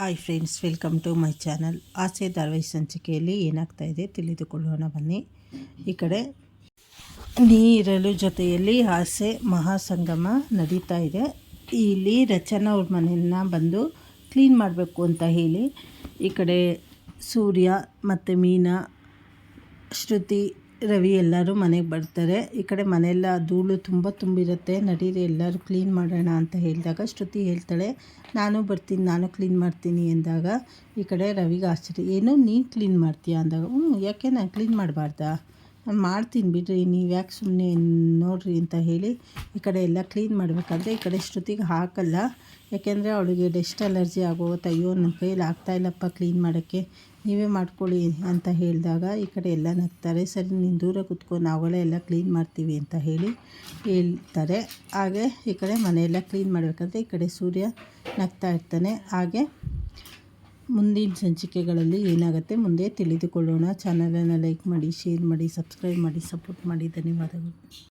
Hi friends, welcome to my channel. Aase, ಧಾರಾವಾಹಿ ಸಂಚಿಕೆಯಲ್ಲಿ ಏನಾಗ್ತಾ ಇದೆ ತಿಳಿದುಕೊಳ್ಳೋಣ ಬನ್ನಿ. ಈ ಕಡೆ ನೀರಲು ಜೊತೆಯಲ್ಲಿ ಆಸೆ ಮಹಾಸಂಗಮ ನಡೀತಾ ಇದೆ. ಇಲ್ಲಿ ರಚನಾ ಅವ್ರ ಮನೆಯನ್ನು ಬಂದು ಕ್ಲೀನ್ ಮಾಡಬೇಕು ಅಂತ ಹೇಳಿ ಈ ಕಡೆ ಸೂರ್ಯ ಮತ್ತು ಮೀನಾ, ಶ್ರುತಿ ರವಿ ಎಲ್ಲರೂ ಮನೆಗೆ ಬರ್ತಾರೆ. ಈ ಕಡೆ ಮನೆಯೆಲ್ಲ ಧೂಳು ತುಂಬ ತುಂಬಿರುತ್ತೆ. ನಡೀರಿ, ಎಲ್ಲರೂ ಕ್ಲೀನ್ ಮಾಡೋಣ ಅಂತ ಹೇಳಿದಾಗ ಶ್ರುತಿ ಹೇಳ್ತಾಳೆ, ನಾನು ಬರ್ತೀನಿ, ನಾನು ಕ್ಲೀನ್ ಮಾಡ್ತೀನಿ ಎಂದಾಗ ಈ ಕಡೆ ರವಿಗೆ ಆಶ್ಚರ್ಯ, ಏನು, ನೀನು ಕ್ಲೀನ್ ಮಾಡ್ತೀಯಾ? ಅಂದಾಗ ಹ್ಞೂ ಯಾಕೆ, ನಾನು ಕ್ಲೀನ್ ಮಾಡಬಾರ್ದಾ? ನಾನು ಮಾಡ್ತೀನಿ ಬಿಡ್ರಿ, ನೀವು ಯಾಕೆ ಸುಮ್ಮನೆ ನೋಡಿರಿ ಅಂತ ಹೇಳಿ ಈ ಕಡೆ ಎಲ್ಲ ಕ್ಲೀನ್ ಮಾಡಬೇಕಾದ್ರೆ ಈ ಕಡೆ ಶ್ರುತಿಗೆ ಹಾಕಲ್ಲ. ಯಾಕೆಂದರೆ ಅವಳಿಗೆ ಡಸ್ಟ್ ಅಲರ್ಜಿ ಆಗೋ ಅಯ್ಯೋ ನನ್ನ ಕೈಯಲ್ಲಿ ಆಗ್ತಾಯಿಲ್ಲಪ್ಪ ಕ್ಲೀನ್ ಮಾಡೋಕ್ಕೆ, ನೀವೇ ಮಾಡ್ಕೊಳ್ಳಿ ಅಂತ ಹೇಳಿದಾಗ ಈ ಕಡೆ ಎಲ್ಲ ನಗ್ತಾರೆ. ಸರಿ, ನೀನು ದೂರ ಕೂತ್ಕೊಂಡು ನಾವುಗಳೇ ಎಲ್ಲ ಕ್ಲೀನ್ ಮಾಡ್ತೀವಿ ಅಂತ ಹೇಳಿ ಹೇಳ್ತಾರೆ. ಹಾಗೆ ಈ ಕಡೆ ಮನೆಯೆಲ್ಲ ಕ್ಲೀನ್ ಮಾಡಬೇಕಾದ್ರೆ ಈ ಕಡೆ ಸೂರ್ಯ ನಗ್ತಾ ಇರ್ತಾನೆ. ಹಾಗೆ ಮುಂದಿನ ಸಂಚಿಕೆಗಳಲ್ಲಿ ಏನಾಗುತ್ತೆ ಮುಂದೆ ತಿಳಿದುಕೊಳ್ಳೋಣ. ಚಾನಲನ್ನು ಲೈಕ್ ಮಾಡಿ ಶೇರ್ ಮಾಡಿ ಸಬ್ಸ್ಕ್ರೈಬ್ ಮಾಡಿ ಸಪೋರ್ಟ್ ಮಾಡಿ. ಧನ್ಯವಾದಗಳು.